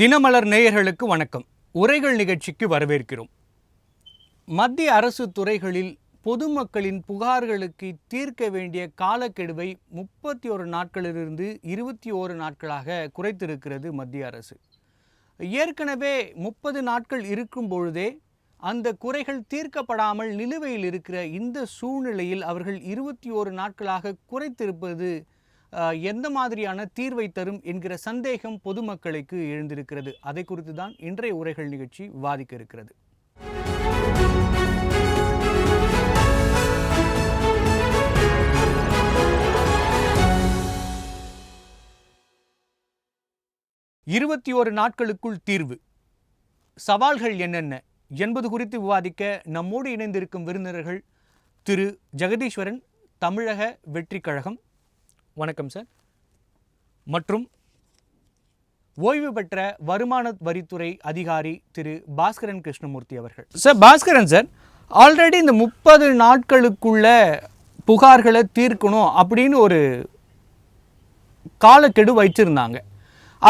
தினமலர் நேயர்களுக்கு வணக்கம். உரைகள் நிகழ்ச்சிக்கு வரவேற்கிறோம். மத்திய அரசு துறைகளில் பொதுமக்களின் புகார்களுக்கு தீர்க்க வேண்டிய காலக்கெடுவை முப்பத்தி ஒரு நாட்களிலிருந்து இருபத்தி ஓரு நாட்களாக குறைத்திருக்கிறது மத்திய அரசு. ஏற்கனவே முப்பது நாட்கள் இருக்கும் பொழுதே அந்த குறைகள் தீர்க்கப்படாமல் நிலுவையில் இருக்கிற இந்த சூழ்நிலையில் அவர்கள் இருபத்தி ஓரு நாட்களாக குறைத்திருப்பது எந்த மாதிரியான தீர்வை தரும் என்கிற சந்தேகம் பொதுமக்களுக்கு எழுந்திருக்கிறது. அதை குறித்து தான் இன்றைய உரைகள் நிகழ்ச்சி விவாதிக்க இருக்கிறது. இருபத்தி ஒரு நாட்களுக்குள் தீர்வு. சவால்கள் என்னென்ன என்பது குறித்து விவாதிக்க நம்மோடு இணைந்திருக்கும் விருந்தினர்கள் திரு. ஜெகதீஸ்வரன் தமிழக வெற்றிக் கழகம் வணக்கம் சார் மற்றும் ஓய்வு பெற்ற வருமான வரித்துறை அதிகாரி திரு பாஸ்கரன் கிருஷ்ணமூர்த்தி அவர்கள். சார் பாஸ்கரன் சார் ஆல்ரெடி இந்த முப்பது நாட்களுக்குள்ள புகார்களை தீர்க்கணும் அப்படின்னு ஒரு காலக்கெடு வைத்திருந்தாங்க.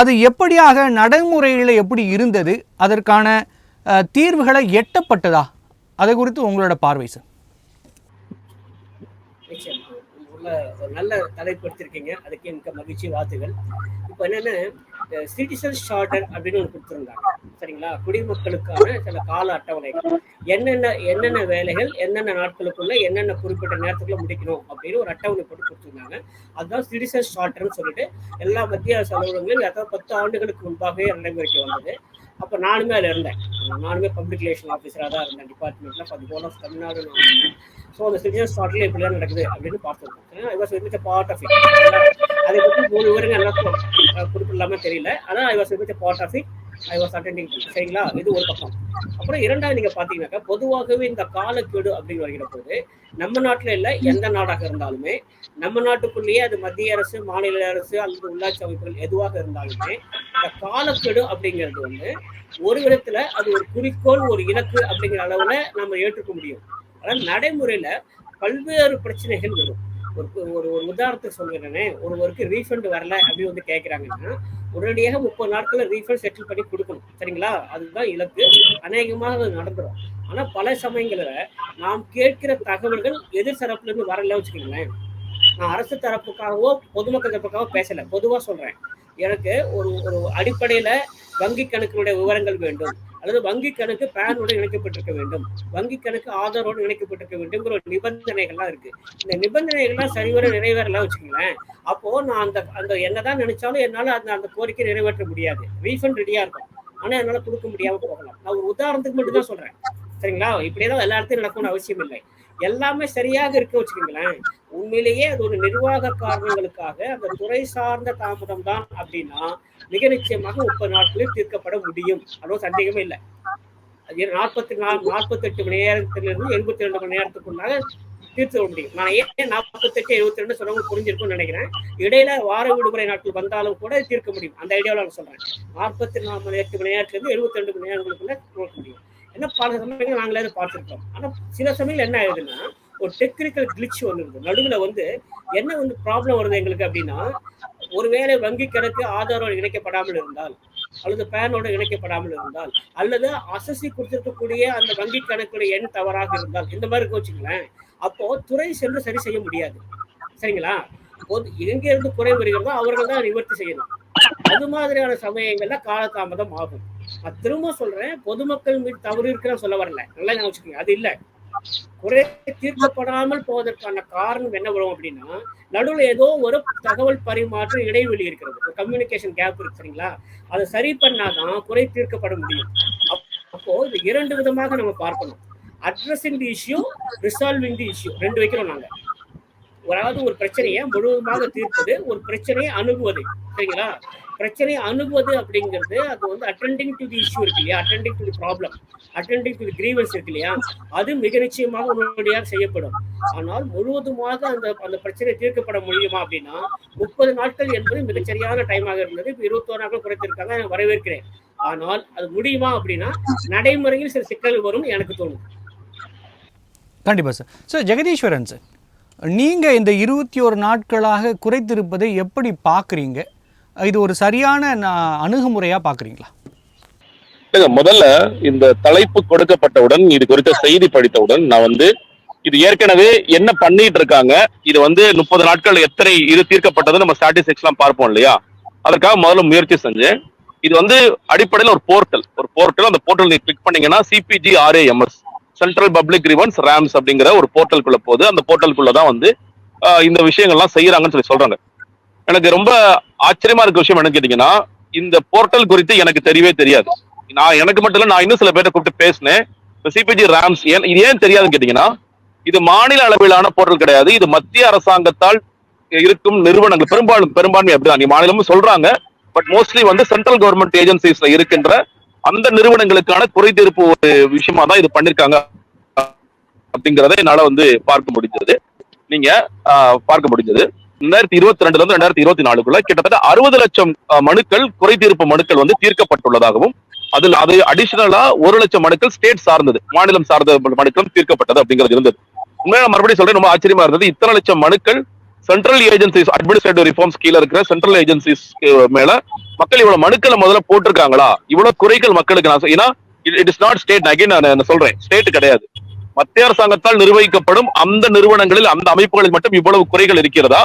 அது எப்படியாக நடைமுறையில் எப்படி இருந்தது? அதற்கான தீர்வுகளை எட்டப்பட்டதா? அதை குறித்து உங்களோட பார்வை சார் நிச்சயம் ஒரு நல்ல தலைப்பு எடுத்திருக்கீங்க. அதுக்கு மிக்க மகிழ்ச்சி வாழ்த்துகள் இப்போ என்னென்ன சிட்டிசன் சார்டர் அப்படின்னு ஒன்று கொடுத்துருந்தாங்க. சரிங்களா? குடிமக்களுக்கான சில கால அட்டவணைகள். என்னென்ன என்னென்ன வேலைகள் என்னென்ன நாட்களுக்குள்ள என்னென்ன குறிப்பிட்ட நேரத்துக்குள்ள முடிக்கணும் அப்படின்னு ஒரு அட்டவணை போட்டு கொடுத்துருந்தாங்க. அதுதான் சிட்டிசன் சார்டர்னு சொல்லிட்டு எல்லா மத்திய அரசு அலுவலகங்களும் அதாவது பத்து ஆண்டுகளுக்கு முன்பாகவே நடைமுறைக்கு வந்தது. அப்போ நானுமே அதில் இருந்தேன். நானுமே பப்ளிக் ரிலேஷன் ஆஃபீஸராக தான் இருந்தேன். டிபார்ட்மெண்ட்டில் ஃபார் போல ஆஃப் தமிழ்நாடு ஸோ அந்த சிட்டிசன் ஸ்டார்ட்ல இப்படிலாம் நடக்குது அப்படின்னு பார்த்துருக்கேன் I was part of it அதை பற்றி மூணு விவரங்கள் எல்லாருக்கும் குறிப்பிடலாம தெரியல. ஆனால் I was with part of it I was attending சரிங்களா? இது ஒரு பக்கம். அப்புறம் இரண்டாவது நீங்க பாத்தீங்கன்னாக்கா பொதுவாகவே இந்த காலக்கெடு அப்படின்னு வருகிற போது நம்ம நாட்டுல இல்ல எந்த நாடாக இருந்தாலுமே நம்ம நாட்டுக்குள்ளேயே அது மத்திய அரசு மாநில அரசு அல்லது உள்ளாட்சி அமைப்புகள் எதுவாக இருந்தாலுமே இந்த காலக்கெடு அப்படிங்கிறது வந்து ஒரு விதத்துல அது ஒரு குறிக்கோள் ஒரு இலக்கு அப்படிங்கிற அளவுல நம்ம ஏற்றுக்க முடியும். ஆனால் நடைமுறையில பல்வேறு பிரச்சனைகள் வரும். ஒரு ஒரு ஒரு உதாரணத்துக்கு சொல்கிறேனே ஒருவருக்கு ரீஃபண்ட் வரல அப்படின்னு வந்து கேட்குறாங்கன்னா உடனடியாக முப்பது நாட்கள்ல ரீஃபண்ட் செட்டில் பண்ணி கொடுக்கணும். சரிங்களா? அதுதான் இலக்கு. அநேகமாக அது நடந்துடும் ஆனா பல சமயங்களில் நாம் கேட்கிற தகவல்கள் எதிர் தரப்புல இருந்து வரல வச்சுக்கோங்களேன். நான் அரசு தரப்புக்காகவோ பொதுமக்கள் தரப்புக்காகவோ பேசல. பொதுவா சொல்றேன். எனக்கு ஒரு ஒரு அடிப்படையில வங்கி கணக்கினுடைய விவரங்கள் வேண்டும். அல்லது வங்கி கணக்கு பேனோடு இணைக்கப்பட்டிருக்க வேண்டும். வங்கி கணக்கு ஆதாரோடு இணைக்கப்பட்டிருக்க வேண்டும்ங்கிற ஒரு நிபந்தனைகள்லாம் இருக்கு. இந்த நிபந்தனைகள்லாம் சரிவர நிறைவேறலாம் வச்சுக்கோங்களேன். அப்போ நான் அந்த அந்த என்னதான் நினைச்சாலும் என்னால அந்த அந்த கோரிக்கை நிறைவேற்ற முடியாது. ரீஃபண்ட் ரெடியா இருக்கும். ஆனா என்னால கொடுக்க முடியாம போகலாம். நான் ஒரு உதாரணத்துக்கு மட்டும் தான் சொல்றேன். சரிங்களா? இப்படியேதான் எல்லா இடத்தையும் நடக்கும்னு அவசியம் இல்லை. எல்லாமே சரியாக இருக்க வச்சுக்கோங்களேன். உண்மையிலேயே அது ஒரு நிர்வாக காரணங்களுக்காக அந்த துறை சார்ந்த தாமதம் தான் அப்படின்னா மிக நிச்சயமாக முப்பது நாட்களில் தீர்க்கப்பட முடியும். அதுவும் சந்தேகமே இல்லை. அது நாற்பத்தி நாலு நாற்பத்தெட்டு மணி நேரத்திலிருந்து எண்பத்தி ரெண்டு மணி நேரத்துக்குள்ளாக தீர்த்து விட முடியும். நான் ஏன் நாற்பத்தெட்டு எழுபத்தி ரெண்டு சொன்னவங்க புரிஞ்சிருக்கும்னு நினைக்கிறேன். இடையில வார விடுமுறை நாட்கள் வந்தாலும் கூட தீர்க்க முடியும். அந்த ஐடியாவில் நான் சொல்றேன். நாற்பத்தி நாலு மணி எட்டு மணி நேரத்திலிருந்து எழுபத்தி ரெண்டு மணி நேரங்களுக்குள்ள கொடுக்க முடியும். ஏன்னா பல சமயங்கள் நாங்களே அதை பார்த்துருக்கோம். ஆனா சில சமயங்கள் என்ன ஆகுதுன்னா ஒரு டெக்னிக்கல் கிளிச் வந்துருது நடுவில் வந்து என்ன வந்து ப்ராப்ளம் வருது எங்களுக்கு அப்படின்னா ஒருவேளை வங்கி கணக்கு ஆதாரோடு இணைக்கப்படாமல் இருந்தால் அல்லது பேனோடு இணைக்கப்படாமல் இருந்தால் அல்லது அசசி கொடுத்திருக்கக்கூடிய அந்த வங்கி கணக்குடைய எண் தவறாக இருந்தால் இந்த மாதிரி இருக்கு வச்சுங்களேன் அப்போ துறை சென்று சரி செய்ய முடியாது. சரிங்களா? பொது எங்க இருந்து குறை வருகிறதோ அவர்கள் தான் நிவர்த்தி செய்யணும். அது மாதிரியான சமயங்கள்ல காலதாமதம் ஆகும். நான் திரும்ப சொல்றேன் பொதுமக்கள் மீது தவறு இருக்கிற சொல்ல வரல. நல்லா வச்சுக்கோங்க. அது இல்ல. குறை தீர்க்கப்படாமல் போவதற்கான காரணம் என்ன வரும் அப்படின்னா நடுவில் ஏதோ ஒரு தகவல் பரிமாற்ற இடைவெளி இருக்கிறது. ஒரு கம்யூனிகேஷன் கேப் இருக்கு சரிங்களா? அதை சரி பண்ணாதான் குறை தீர்க்கப்பட முடியும். அப்போ இது இரண்டு விதமாக நம்ம பார்க்கணும். Addressing the issue resolving the issue ரெண்டு வைக்கிறோம் நாங்க. அதாவது ஒரு பிரச்சனையை முழுவதுமாக தீர்ப்பது ஒரு பிரச்சனையை அணுகுவது. சரிங்களா? பிரச்சனையை அணுகுவது அப்படிங்கிறது அது வந்து அட்டெண்டிங் டு தி இஷ்யூ இருக்கு இல்லையா? Attending to the problem attending to the grievance இருக்கு இல்லையா? அது மிக நிச்சயமாக உடனடியாக செய்யப்படும். ஆனால் முழுவதுமாக அந்த அந்த பிரச்சனை தீர்க்கப்பட முடியுமா அப்படின்னா முப்பது நாட்கள் என்பது மிகச்சரியான டைமாக இருந்தது. இப்போ இருபத்தோரு நாட்கள் குறைத்திருக்காங்க நான் வரவேற்கிறேன். ஆனால் அது முடியுமா அப்படின்னா நடைமுறையில் சில சிக்கல் வரும் எனக்கு தோணும் கண்டிப்பாக சார். சார் ஜெகதீஸ்வரன் சார் நீங்கள் இந்த இருபத்தி ஒரு நாட்களாக குறைத்திருப்பதை எப்படி பார்க்குறீங்க? இது ஒரு சரியான நா- அணுகுமுறையாக பார்க்குறீங்களா இல்லைங்க, முதல்ல இந்த தலைப்பு கொடுக்கப்பட்டவுடன் இது குறித்த செய்தி படித்தவுடன் நான் வந்து இது ஏற்கனவே என்ன பண்ணிட்டு இருக்காங்க இது வந்து முப்பது நாட்கள் எத்தனை இது தீர்க்கப்பட்டது நம்ம ஸ்டாட்டிஸ்டிக்ஸ் எல்லாம் பார்ப்போம் இல்லையா? அதற்காக முதல்ல முயற்சி செஞ்சேன். இது வந்து அடிப்படையில் ஒரு போர்ட்டல். ஒரு போர்ட்டல் அந்த போர்ட்டல் நீங்க கிளிக் பண்ணீங்கன்னா CPG RAMS central public grievance RAMS அப்படிங்கிற ஒரு போர்ட்டலுக்குள்ள போகுது. அந்த போர்ட்டலுக்குள்ள தான் வந்து இந்த விஷயங்கள்லாம் செய்யறாங்கன்னு சொல்லி சொல்றாங்க. எனக்கு ரொம்ப ஆச்சரியமா இருக்க விஷயம் என்ன கேட்டீங்கன்னா இந்த போர்ட்டல் குறித்து எனக்கு தெரியவே தெரியாது. நான் எனக்கு மட்டும் இல்லை நான் இன்னும் சில பேரை கூப்பிட்டு பேசினேன். சிபிஜி ரேம்ஸ் ஏன் இது ஏன் தெரியாதுன்னு கேட்டீங்கன்னா இது மாநில அளவிலான போர்ட்டல் கிடையாது. இது மத்திய அரசாங்கத்தால் இருக்கும் நிறுவனங்கள் பெரும்பாலும் பெரும்பான்மை அப்படிதான். நீ மாநிலமும் சொல்றாங்க பட் மோஸ்ட்லி வந்து சென்ட்ரல் கவர்மெண்ட் ஏஜென்சிஸ்ல இருக்கின்ற அந்த நிறுவனங்களுக்கான குறை தீர்ப்பு ஒரு விஷயமா தான் இது பண்ணிருக்காங்க அப்படிங்கிறத என்னால வந்து பார்க்க முடிஞ்சது. நீங்க பார்க்க முடிஞ்சது. ரெண்டாயிரத்தி இருபத்தி ரெண்டுல இருந்து ரெண்டாயிரத்தி இருபத்தி நாலுக்குள்ள கிட்டத்தட்ட அறுபது லட்சம் மனுக்கள் குறை தீர்ப்பு மனுக்கள் வந்து தீர்க்கப்பட்டுள்ளதாகவும் அதில் அது அடிஷனலா ஒரு லட்சம் மனுக்கள் ஸ்டேட் சார்ந்தது மாநிலம் சார்ந்த மனுக்களும் தீர்க்கப்பட்டது அப்படிங்கிறது இருந்தது. உண்மையான மறுபடியும் சொல்றேன் ரொம்ப ஆச்சரியமா இருந்தது. இத்தனை லட்சம் மனுக்கள் சென்ட்ரல் ஏஜென்சிஸ் அட்மினிஸ்ட்ரேட்டிவ் ரிஃபார்ம்ஸ் கீழ இருக்கிற சென்ட்ரல் ஏஜென்சிஸ் மேல மக்கள் இவ்வளவு மனுக்களை முதல்ல போட்டிருக்காங்களா? இவ்வளவு குறைகள் மக்களுக்கு நான் ஏன்னா it is not state again நான் சொல்றேன் ஸ்டேட் கிடையாது. மத்திய அரசாங்கத்தால் நிர்வகிக்கப்படும் அந்த நிறுவனங்களில் அந்த அமைப்புகளில் மட்டும் இவ்வளவு குறைகள் இருக்கிறதா?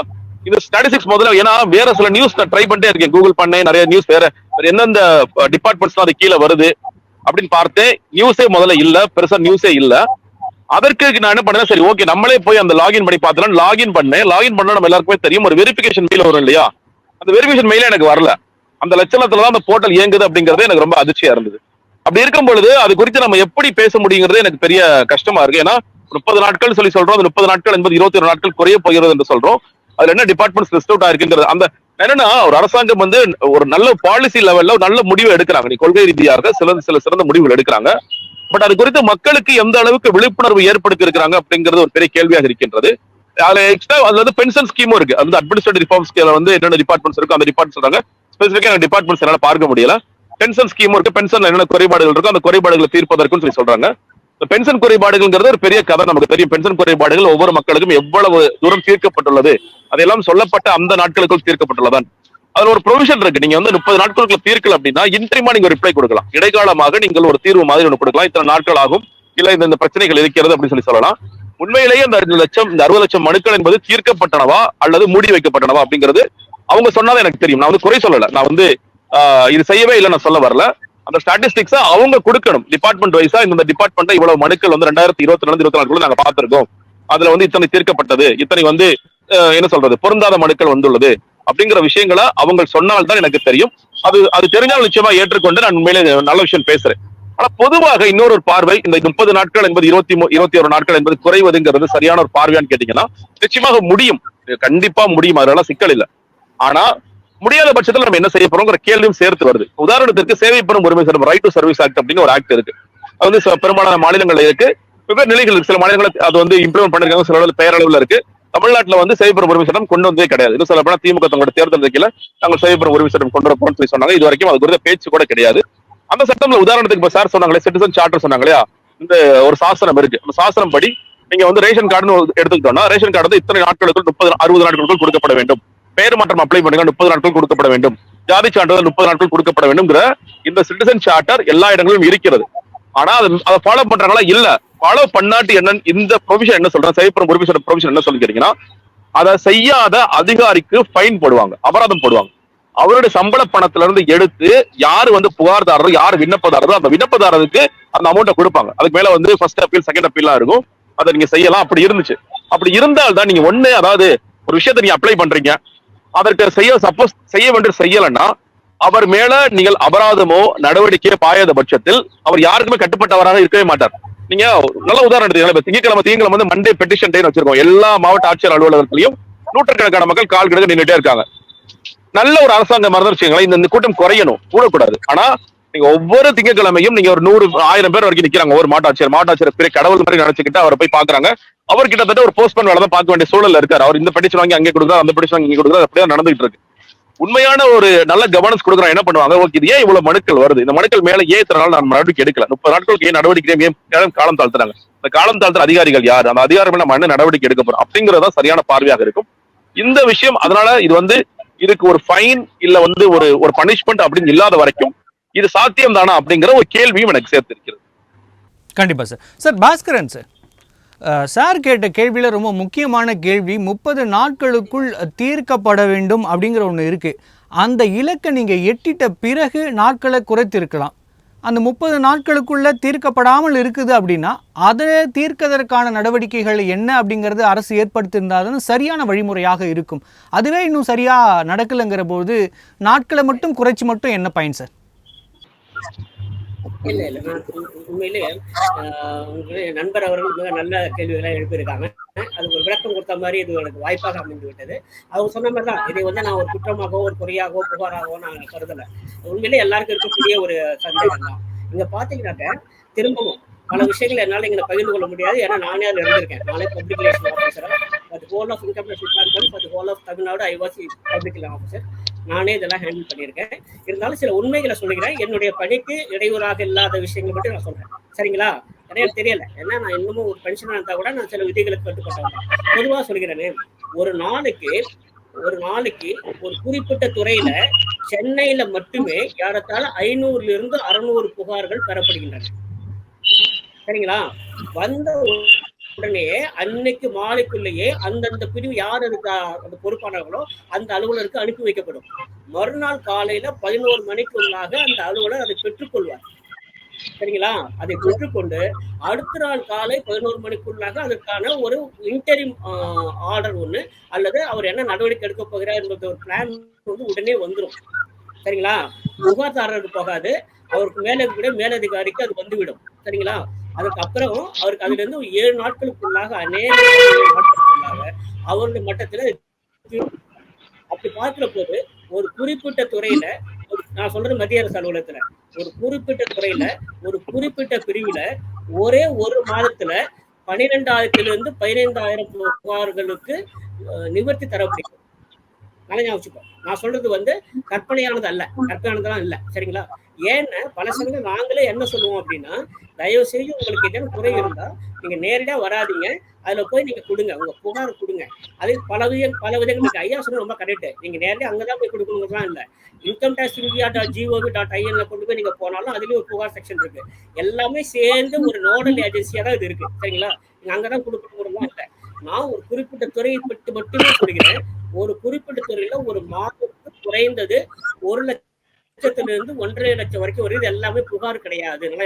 இந்த ஸ்டாட்டிஸ்டிக்ஸ் முதல்ல ஏன்னா வேற சில நியூஸ் நான் ட்ரை பண்ணிட்டே இருக்கேன். கூகுள் பண்ணேன் நிறைய நியூஸ் வேற. எந்தெந்த டிபார்ட்மெண்ட்ஸ் அது கீழே வருது அப்படின்னு பார்த்தேன். நியூஸே முதல்ல இல்ல பெருசா நியூஸே இல்ல. அதற்கு நான் என்ன பண்ணேன் சரி ஓகே நம்மளே போய் அந்த லாகின் பண்ணி பார்த்தலாம் லாகின் பண்ணேன். லாகின் பண்ணா நம்ம எல்லாருக்குமே தெரியும் ஒரு வெரிஃபிகேஷன் மெயில் வரும் இல்லையா? அந்த வெரிஃபிகேஷன் மெயிலே எனக்கு வரல. அந்த லட்சணத்துல தான் அந்த போர்ட்டல் இயங்குது அப்படிங்கறது எனக்கு ரொம்ப அதிர்ச்சியா இருந்தது. அப்படி இருக்கும் பொழுது அது குறித்து நம்ம எப்படி பேச முடியுங்கிறது எனக்கு பெரிய கஷ்டமா இருக்கு. ஏன்னா முப்பது நாட்கள் சொல்லி சொல்றோம் அந்த முப்பது நாட்கள் என்பது இருபத்தி ஒரு நாட்கள் குறைய போகிறது என்று சொல்றோம். அதுல என்ன டிபார்ட்மெண்ட்ஸ் லிஸ்ட் அவுட் ஆயிருக்குங்கிறது அந்த என்னன்னா ஒரு அரசாங்கம் வந்து ஒரு நல்ல பாலிசி லெவல்ல ஒரு நல்ல முடிவு எடுக்கிறாங்க. நீ கொள்கை ரீதியாக சில சில சிறந்த முடிவுகள் எடுக்கிறாங்க. பட் அது குறித்து மக்களுக்கு எந்த அளவுக்கு விழிப்புணர்வு ஏற்படுத்தி இருக்கிறாங்க அப்படிங்கிறது ஒரு பெரிய கேள்வியாக இருக்கின்றது. அதுல எக்ஸ்ட்ரா அதுல வந்து பென்ஷன் ஸ்கீமும் இருக்கு. அந்த அட்மினிஸ்ட்ரேட்டிவ் ரிஃபார்ம்ஸ் வந்து என்னென்ன டிபார்ட்மெண்ட்ஸ் இருக்கு அந்த டிபார்ட்மெண்ட் சொல்றாங்க. ஸ்பெசிஃபிக்கா டிபார்ட்மெண்ட்ஸ் என்னால பார்க்க முடியல. பென்ஷன் ஸ்கீமும் இருக்கு. பென்ஷன்ல என்னென்ன குறைபாடுகள் இருக்கோ அந்த குறைபாடுகளை தீர்ப்பதற்குன்னு சொல்லி சொல்றாங்க. பென்ஷன் குறைபாடுகள்ங்கிறது ஒரு பெரிய கதை நமக்கு தெரியும். பென்ஷன் குறைபாடுகள் ஒவ்வொரு மக்களுக்கும் எவ்வளவு தூரம் தீர்க்கப்பட்டுள்ளது. அதெல்லாம் சொல்லப்பட்ட அந்த நாட்களுக்குள் தீர்க்கப்பட்டுள்ளதான். அதுல ஒரு ப்ரொவிஷன் இருக்கு. நீங்க வந்து முப்பது நாட்களுக்குள்ள தீர்க்கல அப்படின்னா இன்ட்ரிமா நீங்க ரிப்ளை கொடுக்கலாம். இடைக்காலமாக நீங்கள் ஒரு தீர்வு மாதிரி ஒன்று கொடுக்கலாம். இத்தனை நாட்கள் ஆகும். இல்ல இந்த பிரச்சனைகள் இருக்கிறது அப்படின்னு சொல்லி சொல்லலாம். உண்மையிலேயே இந்த அஞ்சு லட்சம் இந்த அறுபது லட்சம் மனுக்கள் என்பது தீர்க்கப்பட்டனவா அல்லது மூடி வைக்கப்பட்டனவா அப்படிங்கிறது அவங்க சொன்னாதான் எனக்கு தெரியும். நான் வந்து குறை சொல்லல. நான் வந்து ஆஹ், இது செய்யவே இல்லை நான் சொல்ல வரல. அந்த ஸ்டாட்டிஸ்டிக்ஸா அவங்க கொடுக்கணும். டிபார்ட்மெண்ட் வைஸா இந்த டிபார்ட்மெண்ட் இவ்வளவு மனுக்கள் வந்து ரெண்டாயிரத்தி இருபத்தி ரெண்டு இருபத்தி நாலு நாங்க பார்த்திருக்கோம். அதுல வந்து இத்தனை தீர்க்கப்பட்டது. இத்தனை வந்து என்ன சொல்றது பொருந்தாத மனுக்கள் வந்துள்ளது. அப்படிங்கிற விஷயங்களை அவங்க சொன்னால்தான் எனக்கு தெரியும். அது அது தெரிஞ்சால் நிச்சயமா ஏற்றுக்கொண்டு நான் உண்மையிலே நல்ல விஷயம் பேசுறேன். ஆனா பொதுவாக இன்னொரு ஒரு பார்வை இந்த முப்பது நாட்கள் என்பது இருபத்தி மூ- இருபத்தி ஒரு நாட்கள் என்பது குறைவதுங்கிறது சரியான ஒரு பார்வையான்னு கேட்டீங்கன்னா நிச்சயமாக முடியும். கண்டிப்பா முடியும். அதனால சிக்கல் இல்லை. ஆனா முடியாத பட்சத்தில் நம்ம என்ன செய்ய போறோங்கிற கேள்வியும் சேர்த்து வருது. உதாரணத்திற்கு சேவை பெறும் உரிமை சட்டம் ரைட் டு சர்வீஸ் ஆக்ட் அப்படின்னு ஒரு ஆக்ட் இருக்கு. அது வந்து பெரும்பாலான மாநிலங்கள் இருக்கு. வெவ்வேறு நிலைகள் இருக்கு. சில மாநிலங்கள் அது வந்து இம்ப்ளிமெண்ட் பண்ணிருக்காங்க. சில அளவில் பெயரளவில் இருக்கு. தமிழ்நாட்டில் வந்து சேவை பெறும் உரிமை சட்டம் கொண்டு வந்தே கிடையாது. இன்னும் சொல்ல போனா திமுக தங்களோட தேர்தல் இருக்கையில நாங்கள் சேவை பெறும் உரிமை சட்டம் கொண்டு வரப்போம்னு சொல்லி சொன்னாங்க. இது வரைக்கும் அது குறித்த பேச்சு கூட கிடையாது. அந்த சட்டம்ல உதாரணத்துக்கு இப்ப சார் சொன்னாங்களே சிட்டிசன் சார்ட்டர் சொன்னாங்க இல்லையா? இந்த ஒரு சாசனம் இருக்கு. அந்த சாசனம் படி நீங்க வந்து ரேஷன் கார்டுன்னு எடுத்துக்கிட்டோம்னா ரேஷன் கார்டு வந்து இத்தனை நாட்களுக்குள் முப்பது அறுபது நாட்களுக்குள் கொடுக்கப்பட வேண்டும். பெயர் மாற்றம் அப்ளை பண்ணுங்க. முப்பது நாட்கள் கொடுக்கப்பட வேண்டும். ஜாதி சான்றிதழ் முப்பது நாட்கள் கொடுக்கப்பட வேண்டும்ங்கிற இந்த சிட்டிசன் சார்ட்டர் எல்லா இடங்களிலும் இருக்கிறது. ஆனா அது அதை ஃபாலோ பண்றாங்களா? இல்ல. ஃபாலோ பண்ணாட்டி என்ன இந்த ப்ரொவிஷன் என்ன சொல்றேன் சேவைப்புறம் ப்ரொவிஷன் ப்ரொவிஷன் என்ன சொல்லிக்கிறீங்கன்னா அதை செய்யாத அதிகாரிக்கு ஃபைன் போடுவாங்க. அபராதம் போடுவாங்க. அவருடைய சம்பள பணத்துல இருந்து எடுத்து யாரு வந்து புகார்தாரரோ யார் விண்ணப்பதாரரோ அந்த விண்ணப்பதாரருக்கு அந்த அமௌண்ட்டை கொடுப்பாங்க. அதுக்கு மேல வந்து ஃபர்ஸ்ட் அப்பீல் செகண்ட் அப்பீல்லாம் இருக்கும். அதை நீங்க செய்யலாம். அப்படி இருந்துச்சு. அப்படி இருந்தால்தான் நீங்க ஒண்ணு அதாவது ஒரு விஷயத்தை நீங்க அப்ளை பண்றீங்க. அதற்கு செய்ய சப்போஸ் செய்ய வேண்டிய செய்யலன்னா அவர் மேல நீங்கள் அபராதமோ நடவடிக்கையோ பாயாத பட்சத்தில் அவர் யாருக்குமே கட்டுப்பட்டவராக இருக்கவே மாட்டார். நீங்க நல்ல உதாரணம் எடுத்தீங்க திங்கக்கிழமை திங்கக்கிழமை வந்து மண்டே பெட்டிஷன் டே வச்சிருக்கோம். எல்லா மாவட்ட ஆட்சியர் அலுவலகத்திலையும் நூற்றுக்கணக்கான மக்கள் கால் கிடக்கு நின்றுட்டே இருக்காங்க. நல்ல ஒரு அரசாங்கம் மறந்து வச்சுக்கோங்களேன் இந்த கூட்டம் குறையணும். கூடக்கூடாது. ஆனா நீங்க ஒவ்வொரு திங்கக்கிழமையும் நீங்க ஒரு நூறு ஆயிரம் பேர் வரைக்கும் நிக்கிறாங்க ஒரு மாட்டாட்சியர். மாட்டாட்சியர் பெரிய கடவுள் மாதிரி நினைச்சுக்கிட்டு அவரை போய் பாக்குறாங்க அவர் கிட்டத்தட்ட ஒரு போஸ்ட்மேன் வேலை தான் பார்க்க வேண்டிய சூழல்ல இருக்காரு. அவர் இந்த பெட்டிஷன் வாங்கி அங்கே கொடுக்குறாரு அந்த பெட்டிஷன் வாங்கி இங்கே கொடுக்குறாரு அப்படியே நடந்துகிட்டு இருக்கு உண்மையான ஒரு நல்ல கவர்னன்ஸ் கொடுக்குறோம் என்ன பண்ணுவாங்க ஓகே இது ஏன் இவ்வளவு மனுக்கள் வருது? இந்த மனுக்கள் மேல ஏன் இத்தனை நாள் நான் நடவடிக்கை எடுக்கல முப்பது நாட்களுக்கு ஏன் நடவடிக்கை ஏன் காலம் தாழ்த்துறாங்க? இந்த காலம் தாழ்த்துற அதிகாரிகள் யார்? அந்த அதிகாரம் நம்ம என்ன நடவடிக்கை எடுக்க போறோம்? அப்படிங்கறதா சரியான பார்வையாக இருக்கும். இந்த விஷயம் அதனால இது வந்து இதுக்கு ஒரு ஃபைன் இல்ல வந்து ஒரு ஒரு பனிஷ்மெண்ட் அப்படின்னு இல்லாத வரைக்கும் இது சாத்தியம் தானா அப்படிங்கிற ஒரு கேள்வியும் எனக்கு சேர்த்திருக்கிறது. கண்டிப்பாக sir sir Bhaskaran sir sir கேட்ட கேள்வியில் ரொம்ப முக்கியமான கேள்வி முப்பது நாட்களுக்குள் தீர்க்கப்பட வேண்டும் அப்படிங்கிற ஒன்று இருக்குது அந்த இலக்கை நீங்கள் எட்டிட்ட பிறகு நாட்களை குறைத்திருக்கலாம். அந்த முப்பது நாட்களுக்குள்ள தீர்க்கப்படாமல் இருக்குது அப்படின்னா அதை தீர்க்கதற்கான நடவடிக்கைகள் என்ன அப்படிங்கிறது அரசு ஏற்படுத்தியிருந்தாலும் சரியான வழிமுறையாக இருக்கும். அதுவே இன்னும் சரியாக நடக்கலைங்கிற போது நாட்களை மட்டும் குறைச்சி மட்டும் என்ன பயன் சார் இல்ல இல்ல. நான் உண்மையிலே ஆஹ், உங்களுடைய நண்பர் அவர்கள் மிக நல்ல கேள்விகளை எழுப்பியிருக்காங்க. அது ஒரு விளக்கம் கொடுத்த மாதிரி இது எனக்கு வாய்ப்பாக அமைந்து விட்டது அவங்க சொன்ன மாதிரி தான் இதை வந்து நான் ஒரு குற்றமாகவோ ஒரு குறையாகவோ புகாராகவோ நான் கருதல. உண்மையிலே எல்லாருக்கும் இருக்கக்கூடிய ஒரு சந்தேகம் தான் இங்க பாத்தீங்கன்னாக்க திரும்பவும் பல விஷயங்கள் என்னால இங்க பகிர்ந்து கொள்ள முடியாது. ஏன்னா நானே அதுல இருந்திருக்கேன். நானே public relation officer but whole of income tax department but whole of Tamil Nadu I was was public officer நானே இதெல்லாம் ஹேண்டில் பண்ணியிருக்கேன். இருந்தாலும் சில உண்மைகளை சொல்லுகிறேன். என்னுடைய பணிக்கு இடையூறாக இல்லாத விஷயங்கள் மட்டும் நான் சொல்றேன். சரிங்களா? நிறைய தெரியல. ஏன்னா நான் இன்னமும் ஒரு பென்ஷனா இருந்தா கூட நான் சில விதிகளுக்கு கட்டுப்பட்டேன் பொதுவா சொல்கிறேனே ஒரு நாளுக்கு ஒரு நாளைக்கு ஒரு குறிப்பிட்ட துறையில சென்னையில மட்டுமே ஏறத்தாழ ஐநூறுல இருந்து அறுநூறு புகார்கள் பெறப்படுகின்றன. சரிங்களா? வந்த உடனே அன்னைக்கு மாலைக்குள்ளேயே அந்தந்த பிரிவு யார் இருக்கா அந்த பொறுப்பானவர்களோ அந்த அலுவலருக்கு அனுப்பி வைக்கப்படும். மறுநாள் காலையில பதினோரு மணிக்குள்ளாக அந்த அலுவலர் அதை பெற்றுக்கொள்வார் சரிங்களா? அதை பெற்றுக்கொண்டு அடுத்த நாள் காலை பதினோரு மணிக்குள்ளாக அதற்கான ஒரு இன்டரிம் ஆர்டர் ஒண்ணு அல்லது அவர் என்ன நடவடிக்கை எடுக்க போகிறார் என்பது ஒரு பிளான் வந்து உடனே வந்துடும் சரிங்களா? புகார்தாரருக்கு போகாது. அவருக்கு மேலே கூட மேலதிகாரிக்கு அது வந்துவிடும். சரிங்களா? அதுக்கப்புறம் அவருக்கு அதுல இருந்து ஏழு நாட்களுக்குள்ளாக அநேக நாட்களுக்குள்ளாக அவருடைய மட்டத்துல அப்படி பார்க்கிற போது ஒரு குறிப்பிட்ட துறையில நான் சொல்றது மத்திய அரசு அலுவலகத்துல ஒரு குறிப்பிட்ட துறையில ஒரு குறிப்பிட்ட பிரிவுல ஒரே ஒரு மாதத்துல பன்னிரெண்டாயிரத்திலிருந்து பதினைந்தாயிரம் புகார்களுக்கு நிவர்த்தி தர முடியும் நல்லா ஞாபகம் வச்சுக்கோ. நான் சொல்றது வந்து கற்பனையானது அல்ல. கற்பனையானதெல்லாம் இல்ல. சரிங்களா? ஏன்னா பல சமயம் நாங்களே என்ன சொல்லுவோம் அப்படின்னா தயவு செய்து உங்களுக்கு ஏதேனும் குறை இருந்தா நீங்க நேரடியா வராதீங்க. அதுல போய் நீங்க கொடுங்க. உங்க புகார் கொடுங்க. அது பல வித பல விதங்கள் ஐயா சொன்ன ரொம்ப கரெக்ட் நீங்க நேரடியா அங்கதான் போய் கொடுக்கணுங்கிறதுலாம் இல்ல. Income tax India dot G O V dot ஐஎன்ல கொண்டு போய் நீங்க போனாலும் அதுலயும் ஒரு புகார் செக்ஷன் இருக்கு. எல்லாமே சேர்ந்து ஒரு நோடல் ஏஜென்சியா தான் இது இருக்கு. சரிங்களா? நீங்க அங்கதான் கொடுக்கணுங்கிறதுலாம் நான் ஒரு குறிப்பிட்ட துறையை பற்றி மட்டுமே சொல்கிறேன். ஒரு குறிப்பிட்ட துறையில ஒரு மாதத்துக்கு குறைந்தது ஒரு லட்சத்துல இருந்து ஒன்றரை லட்சம் வரைக்கும் வருது இது எல்லாமே புகார் கிடையாது. நல்லா